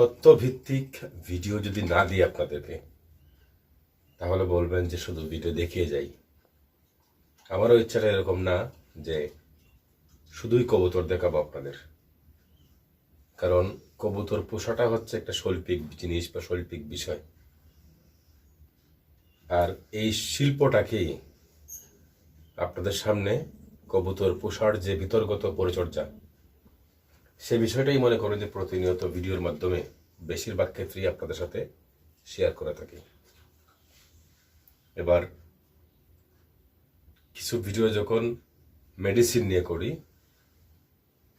তথ্যভিত্তিক ভিডিও যদি না দিই আপনাদেরকে, তাহলে বলবেন যে শুধু ভিডিও দেখিয়ে যাই। আমারও ইচ্ছাটা এরকম না যে শুধুই কবুতর দেখাবো আপনাদের। কারণ কবুতর পোষাটা হচ্ছে একটা শৈল্পিক জিনিস বা শৈল্পিক বিষয়। আর এই শিল্পটাকেই আপনাদের সামনে কবুতর পোষার যে বিতর্গত পরিচর্যা সে বিষয়টাই মনে করেন যে প্রতিনিয়ত ভিডিওর মাধ্যমে বেশিরভাগ ক্ষেত্রেই আপনাদের সাথে শেয়ার করে থাকি। এবার কিছু ভিডিও যখন মেডিসিন নিয়ে করি,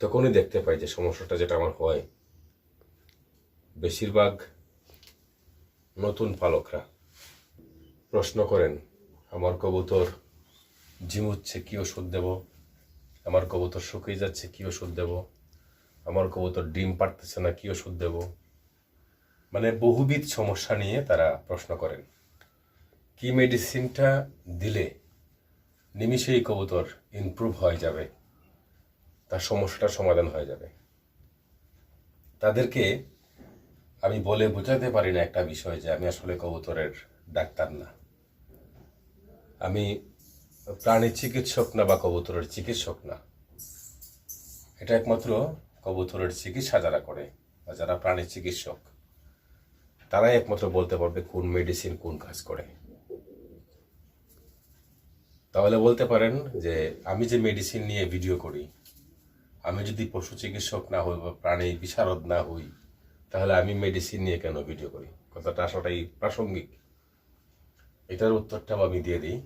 তখনই দেখতে পাই যে সমস্যাটা যেটা আমার হয়, বেশিরভাগ নতুন পালকরা প্রশ্ন করেন, আমার কবুতর ঝিমুচ্ছে কী ওষুধ দেব? আমার কবুতর শুকিয়ে যাচ্ছে, কী ওষুধ দেব? আমার কবুতর ডিম পারতেছে না, কি ওষুধ দেব? মানে বহুবিধ সমস্যা নিয়ে তারা প্রশ্ন করেন। কি মেডিসিনটা দিলে নিমিষেই কবুতর ইমপ্রুভ হয়ে যাবে? তার সমস্যাটার সমাধান হয়ে যাবে। তাদেরকে আমি বলে বোঝাতে পারি না একটা বিষয় যে আমি আসলে কবুতরের ডাক্তার না। আমি প্রাণী চিকিৎসক না বা কবুতরের চিকিৎসক না। এটা একমাত্র কবুতরের চিকিৎসা যারা করে, বা যারা প্রাণী চিকিৎসক, তারাই একমাত্র বলতে পারবে কোন মেডিসিন কোন কাজ করে। তাহলে বলতে পারেন যে, আমি যে মেডিসিন নিয়ে ভিডিও করি, আমি যদি পশু চিকিৎসক না হই বা প্রাণী বিশারদ না হই, তাহলে আমি মেডিসিন নিয়ে কেন ভিডিও করি? কথাটা আসলেই প্রাসঙ্গিক। এটার উত্তরটাও আমি দিয়ে দিই।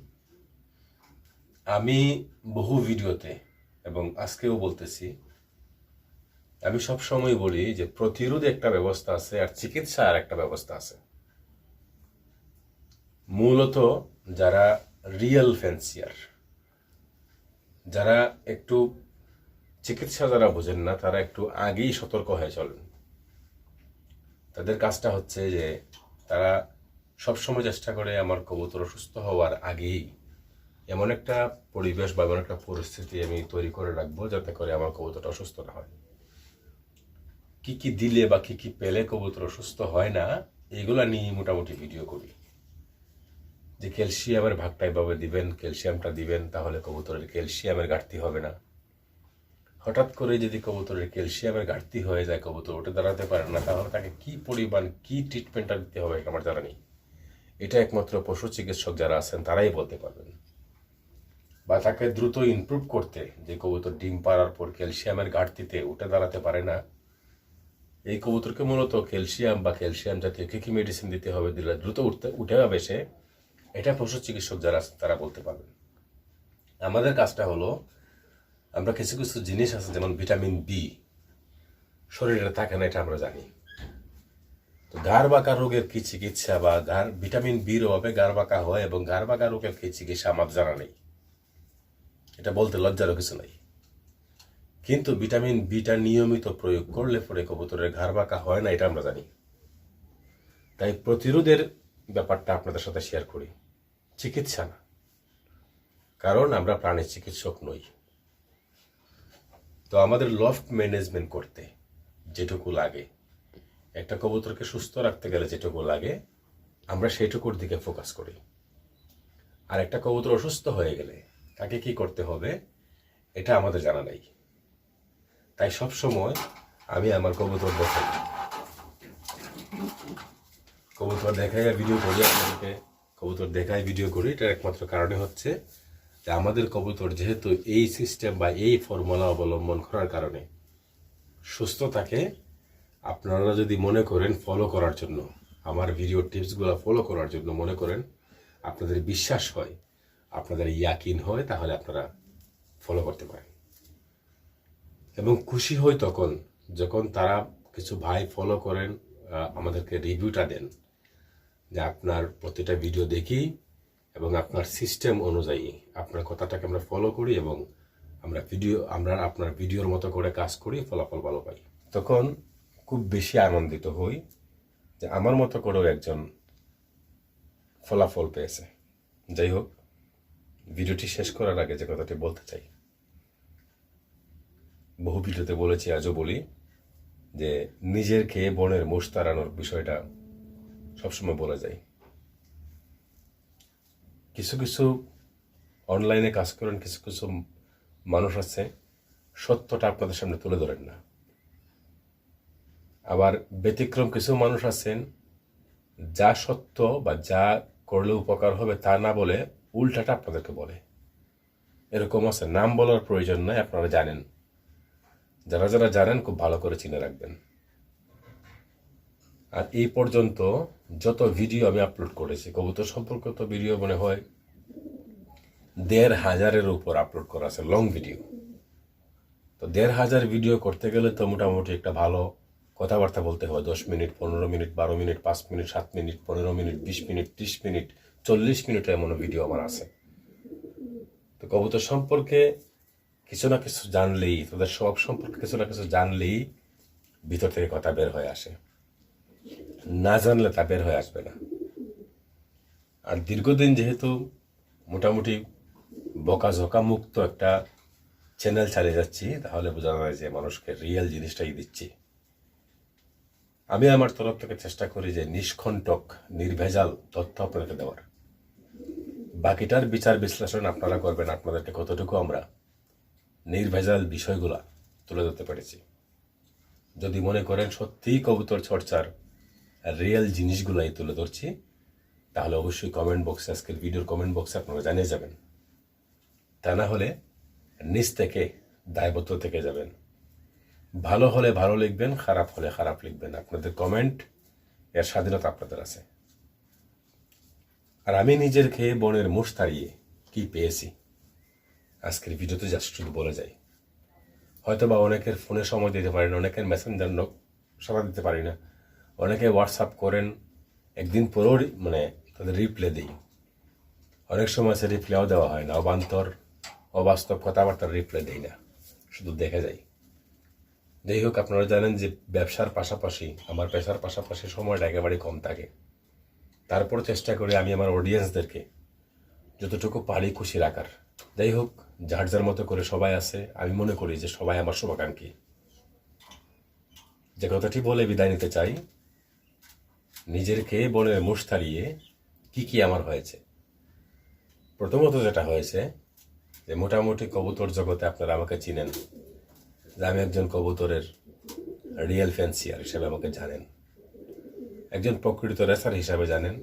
আমি বহু ভিডিওতে এবং আজকেও বলতেছি আমি সব সময় বলি যে প্রতিরোধ একটা ব্যবস্থা আছে আর চিকিৎসা আর একটা ব্যবস্থা আছে। মূলত যারা রিয়েল ফ্যান্সিয়ার যারা একটু চিকিৎসা যারা বোঝেন না, তারা একটু আগেই সতর্ক হয়ে চলেন। তাদের কাজটা হচ্ছে যে তারা সবসময় চেষ্টা করে আমার কবুতর অসুস্থ হওয়ার আগেই এমন একটা পরিবেশ বা এমন একটা পরিস্থিতি আমি তৈরি করে রাখব যাতে করে আমার কবুতরটা অসুস্থ না হয়। কি কি দিলে বা কি কি পেলে কবুতর অসুস্থ হয় না, এগুলা নিয়ে মোটামুটি ভিডিও করি। যে ক্যালসিয়ামের ভাগটা এভাবে দিবেন, ক্যালসিয়ামটা দিবেন, তাহলে কবুতরের ক্যালসিয়ামের ঘাটতি হবে না। হঠাৎ করে যদি কবুতরের ক্যালসিয়ামের ঘাটতি হয়ে যায়, কবুতর উঠে দাঁড়াতে পারে না, তাহলে তাকে কি পরিমাণ, কি ট্রিটমেন্টটা দিতে হবে আমার জানা নেই। এটা একমাত্র পশু চিকিৎসক যারা আছেন, তারাই বলতে পারবেন। বা তাকে দ্রুত ইমপ্রুভ করতে যে কবুতর ডিম পাড়ার পর ক্যালসিয়ামের ঘাটতিতে উঠে দাঁড়াতে পারে না এই কবুতরকে মূলত ক্যালসিয়াম বা ক্যালসিয়াম জাতীয় কী কী মেডিসিন দিতে হবে দিলে দ্রুত উঠতে, উঠে যাবে সে এটা পশু চিকিৎসক যারা তারা বলতে পারবেন। আমাদের কাজটা হলো, আমরা কিছু কিছু জিনিস আছে, যেমন ভিটামিন বি শরীরে থাকে না, এটা আমরা জানি। তো গার বাঁকা রোগের কী চিকিৎসা বা গার ভিটামিন বির অভাবে গার বাঁকা হয় এবং গার বাঁকা রোগের কী চিকিৎসা আমার জানা নেই। এটা বলতে লজ্জারও কিছু নাই। কিন্তু ভিটামিন বিটা নিয়মিত প্রয়োগ করলে পরে কবুতরের ঘাড় বাঁকা হয় না, এটা আমরা জানি। তাই প্রতিরোধের ব্যাপারটা আপনাদের সাথে শেয়ার করি। চিকিৎসা না। কারণ আমরা প্রাণী চিকিৎসক নই। তো আমাদের লফট ম্যানেজমেন্ট করতে যেটুকু লাগে, একটা কবুতরকে সুস্থ রাখতে গেলে যেটুকু লাগে, আমরা সেইটুকুর দিকে ফোকাস করি। আর একটা কবুতর অসুস্থ হয়ে গেলে তাকে কি করতে হবে, এটা আমাদের জানা নাই। তাই সব সময় আমি আমার কবুতর দেখাই। কবুতর দেখাই আর ভিডিও করি, আপনাদেরকে কবুতর দেখাই ভিডিও করি, এটার একমাত্র কারণে হচ্ছে যে আমাদের কবুতর যেহেতু এই সিস্টেম বা এই ফর্মুলা অবলম্বন করার কারণে সুস্থ থাকে, আপনারা যদি মনে করেন ফলো করার জন্য, আমার ভিডিও টিপসগুলো ফলো করার জন্য মনে করেন, আপনাদের বিশ্বাস হয়, আপনাদের ইয়াকিন হয়, তাহলে আপনারা ফলো করতে পারেন। এবং খুশি হই তখন যখন তারা কিছু ভাই ফলো করেন আমাদেরকে রিভিউটা দেন যে আপনার প্রতিটা ভিডিও দেখি এবং আপনার সিস্টেম অনুযায়ী আপনার কথাটাকে আমরা ফলো করি এবং আমরা ভিডিও আমরা আপনার ভিডিওর মতো করে কাজ করি, ফলাফল ভালো পাই। তখন খুব বেশি আনন্দিত হই যে আমার মতো করেও একজন ফলাফল পেয়েছে। যাই হোক ভিডিওটি শেষ করার আগে যে কথাটি বলতে চাই। বহু ভিডিওতে বলেছি, আজও বলি যে নিজের খেয়ে বনের মোষ তাড়ানোর বিষয়টা সবসময় বলা যায়। কিছু কিছু অনলাইনে কাজ করেন, কিছু কিছু মানুষ আছে, সত্যটা আপনাদের সামনে তুলে ধরেন না। আবার ব্যতিক্রম কিছু মানুষ আছেন, যা সত্য বা যা করলে উপকার হবে তা না বলে উল্টাটা আপনাদেরকে বলে। এরকম আছে, নাম বলার প্রয়োজন নাই, আপনারা জানেন। যারা যারা জানেন খুব ভালো করে চিনে রাখবেন। আর এই পর্যন্ত যত ভিডিও আমি আপলোড করেছি, কবুতর সম্পর্কিত ভিডিও মনে হয় দেড় হাজারের উপর আপলোড করা আছে লং ভিডিও তো দেড় হাজার ভিডিও করতে গেলে তো মোটামুটি একটা ভালো কথাবার্তা বলতে হয়। দশ মিনিট, পনেরো মিনিট, বারো মিনিট, পাঁচ মিনিট, সাত মিনিট, পনেরো মিনিট, বিশ মিনিট, ত্রিশ মিনিট, চল্লিশ মিনিট এমন ভিডিও আমার আছে। তো কবুতর সম্পর্কে কিছু না কিছু জানলেই, তাদের সব সম্পর্কে কিছু না কিছু জানলেই ভিতর থেকে কথা বের হয়ে আসে। না জানলে তা বের হয়ে আসবে না। আর দীর্ঘদিন যেহেতু মোটামুটি বকাঝকা মুক্ত একটা চ্যানেল চালিয়ে যাচ্ছি, তাহলে বোঝা যায় যে মানুষকে রিয়েল জিনিসটাই দিচ্ছি। আমি আমার তরফ থেকে চেষ্টা করি যে নিষ্কণ্টক, নির্ভেজাল তথ্য আপনাদেরকে দেওয়ার। বাকিটার বিচার বিশ্লেষণ আপনারা করবেন, আপনাদেরকে কতটুকু আমরা নির্ভেজাল বিষয়গুলা তুলে ধরতে পেরেছি। যদি মনে করেন সত্যিই কবুতর চর্চার রিয়েল জিনিসগুলাই তুলে ধরছি, তাহলে অবশ্যই কমেন্ট বক্সে আজকের ভিডিওর কমেন্ট বক্সে আপনারা জানিয়ে যাবেন। তা না হলে নিজ থেকে দায়বদ্ধ থেকে যাবেন। ভালো হলে ভালো লিখবেন, খারাপ হলে খারাপ লিখবেন। আপনাদের কমেন্ট এর স্বাধীনতা আপনাদের আছে। আর আমি নিজের খেয়ে বনের মুষ তাড়িয়ে কি পেয়েছি? আজকের ভিডিওতে জাস্ট শুধু বলে যাই। হয়তো বা অনেকের ফোনে সময় দিতে পারি না, অনেকের মেসেঞ্জার নোক সময় দিতে পারি না। অনেকে হোয়াটসঅ্যাপ করেন, একদিন পরেও মানে তাদের রিপ্লে দিই। অনেক সময় সে রিপ্লেও দেওয়া হয় না, অবান্তর, অবাস্তব কথাবার্তার রিপ্লে দিই না, শুধু দেখে যাই। যাই হোক, আপনারা জানেন যে ব্যবসার পাশাপাশি, আমার পেশার পাশাপাশি সময়টা একেবারেই কম থাকে। তারপর চেষ্টা করি আমি আমার অডিয়েন্সদেরকে যতটুকু পারি খুশি রাখার যাই হোক যার যার মতো করে সবাই আছে, আমি মনে করি যে সবাই আমার শুভাকাঙ্ক্ষী। যে কথাটি বলে বিদায় নিতে চাই, নিজের খেয়ে বনের মুষ তাড়িয়ে কি কি আমার হয়েছে। প্রথমত যেটা হয়েছে, যে মোটামুটি কবুতর জগতে আপনারা আমাকে চিনেন, যে আমি একজন কবুতরের রিয়েল ফ্যান্সিয়ার হিসেবে আমাকে জানেন। একজন প্রকৃত রেসার হিসাবে জানেন,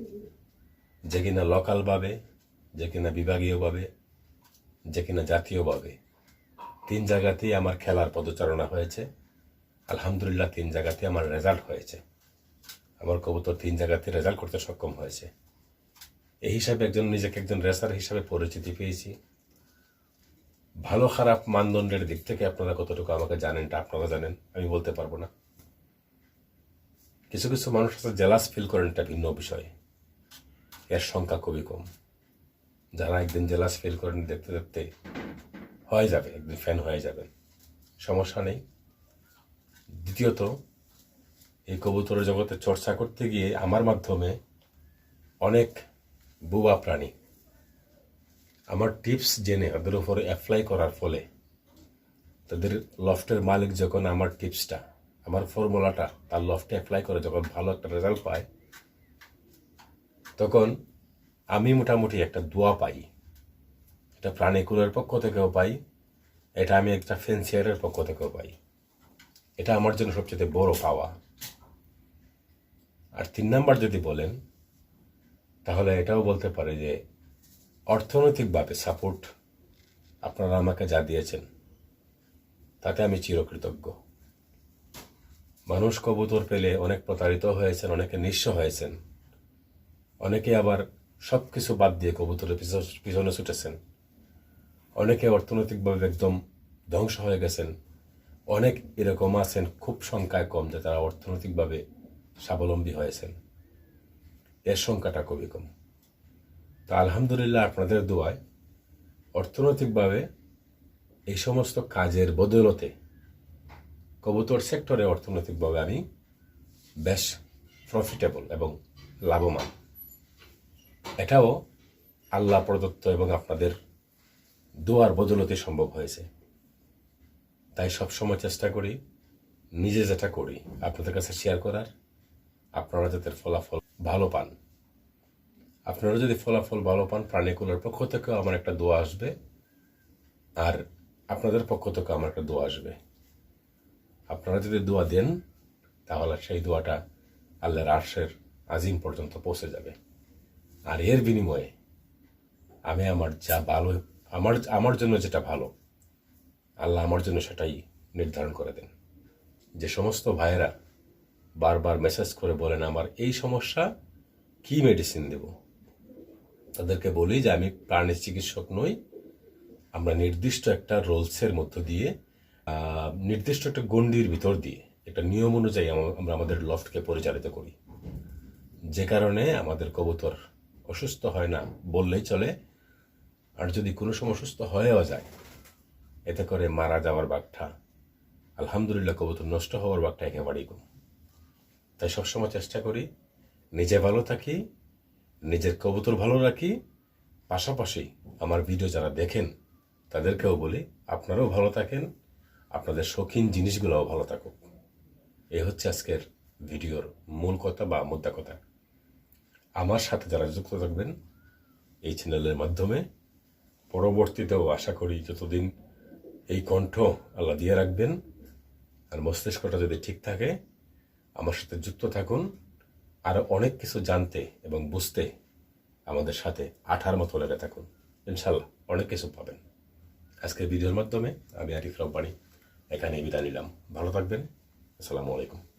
যে কিনা লোকালভাবে, যে কিনা বিভাগীয়ভাবে যে কিনা জাতীয়ভাবে তিন জায়গাতেই আমার খেলার পদচারণা হয়েছে। আলহামদুলিল্লাহ তিন জায়গাতে আমার রেজাল্ট হয়েছে। আমার কবুতর তিন জায়গাতে রেজাল্ট করতে সক্ষম হয়েছে। এই হিসাবে একজন নিজেকে একজন রেসার হিসাবে পরিচিতি পেয়েছি। ভালো খারাপ মানদণ্ডের দিক থেকে আপনারা কতটুকু আমাকে জানেন তা আপনারা জানেন, আমি বলতে পারব না। কিছু কিছু মানুষ জেলাস ফিল করেন এটা ভিন্ন বিষয়। এর সংখ্যা খুবই কম। যারা একদিন জেলাস ফিল করেন দেখতে দেখতে হয়ে যাবে, একদিন ফ্যান হয়ে যাবেন। সমস্যা নেই। দ্বিতীয়ত, এই কবুতরের জগতে চর্চা করতে গিয়ে আমার মাধ্যমে অনেক বুবা প্রাণী, আমার টিপস জেনে ওদের উপরে অ্যাপ্লাই করার ফলে তাদের লফটের মালিক যখন আমার টিপসটা আমার ফর্মুলাটা তার লফটে অ্যাপ্লাই করে, যখন ভালো একটা রেজাল্ট পায়, তখন আমি মোটামুটি একটা দোয়া পাই। এটা প্রাণীকুলের পক্ষ থেকেও পাই। এটা আমি একটা ফেন্সিয়ারের পক্ষ থেকেও পাই। এটা আমার জন্য সবচেয়ে বড় পাওয়া। আর তিন নাম্বার যদি বলেন, তাহলে এটাও বলতে পারে যে অর্থনৈতিকভাবে সাপোর্ট আপনারা আমাকে যা দিয়েছেন, তাতে আমি চিরকৃতজ্ঞ। মানুষ কবুতর পেলে অনেক প্রতারিত হয়েছেন, অনেকে নিঃস্ব হয়েছেন। অনেকে আবার সব কিছু বাদ দিয়ে কবুতরের পিছ- পিছনে ছুটেছেন। অনেকে অর্থনৈতিকভাবে একদম ধ্বংস হয়ে গেছেন। অনেক এরকম আছেন, খুব সংখ্যায় কম, যে তারা অর্থনৈতিকভাবে স্বাবলম্বী হয়েছেন। এর সংখ্যাটা খুবই কম। তা আলহামদুলিল্লাহ আপনাদের দোয়ায় অর্থনৈতিকভাবে এই সমস্ত কাজের বদলতে কবুতর সেক্টরে অর্থনৈতিকভাবে আমি বেশ প্রফিটেবল এবং লাভবান। এটাও আল্লাহ প্রদত্ত এবং আপনাদের দোয়ার বদলতে সম্ভব হয়েছে। তাই সবসময় চেষ্টা করি, নিজে যেটা করি, আপনাদের কাছে শেয়ার করার। আপনারা যাতে ফলাফল ভালো পান। আপনারা যদি ফলাফল ভালো পান, প্রাণীকুলের পক্ষ থেকেও আমার একটা দোয়া আসবে। আর আপনাদের পক্ষ থেকে আমার একটা দোয়া আসবে। আপনারা যদি দোয়া দেন, তাহলে সেই দোয়াটা আল্লাহর আর্শের আজিম পর্যন্ত পৌঁছে যাবে। আর এর বিনিময়ে আমি আমার যা ভালো, আমার আমার জন্য যেটা ভালো, আল্লাহ আমার জন্য সেটাই নির্ধারণ করে দেন। যে সমস্ত ভাইয়েরা বারবার মেসেজ করে বলেন, আমার এই সমস্যা, কি মেডিসিন দেব? তাদেরকে বলি যে, আমি প্রাণী চিকিৎসক নই। আমরা নির্দিষ্ট একটা রোলসের মধ্য দিয়ে নির্দিষ্ট একটা গণ্ডির ভিতর দিয়ে, একটা নিয়ম অনুযায়ী আমরা আমাদের লফটকে পরিচালিত করি। যে কারণে আমাদের কবুতর অসুস্থ হয় না, বললেই চলে। আর যদি কোনো সময় অসুস্থ হয়েও যায়, এতে করে মারা যাওয়ার বাঘটা, আলহামদুলিল্লাহ কবুতর নষ্ট হওয়ার বাঘটা একেবারেই কম। তাই সবসময় চেষ্টা করি, নিজে ভালো থাকি, নিজের কবুতর ভালো রাখি। পাশাপাশি আমার ভিডিও যারা দেখেন, তাদেরকেও বলি, আপনারাও ভালো থাকেন, আপনাদের শৌখিন জিনিসগুলোও ভালো থাকুক। এই হচ্ছে আজকের ভিডিওর মূল কথা বা মুদ্রা কথা। আমার সাথে যারা যুক্ত থাকবেন এই চ্যানেলের মাধ্যমে, পরবর্তীতেও আশা করি যতদিন এই কণ্ঠ আল্লাহ দিয়ে রাখবেন আর মস্তিষ্কটা যদি ঠিক থাকে, আমার সাথে যুক্ত থাকুন, আর অনেক কিছু জানতে এবং বুঝতে আমাদের সাথে আঠার মতো লেগে থাকুন। ইনশাল্লাহ অনেক কিছু পাবেন। আজকের ভিডিওর মাধ্যমে আমি আরিফ রব্বানি এখানে বিদায় নিলাম। ভালো থাকবেন। আসসালামু আলাইকুম।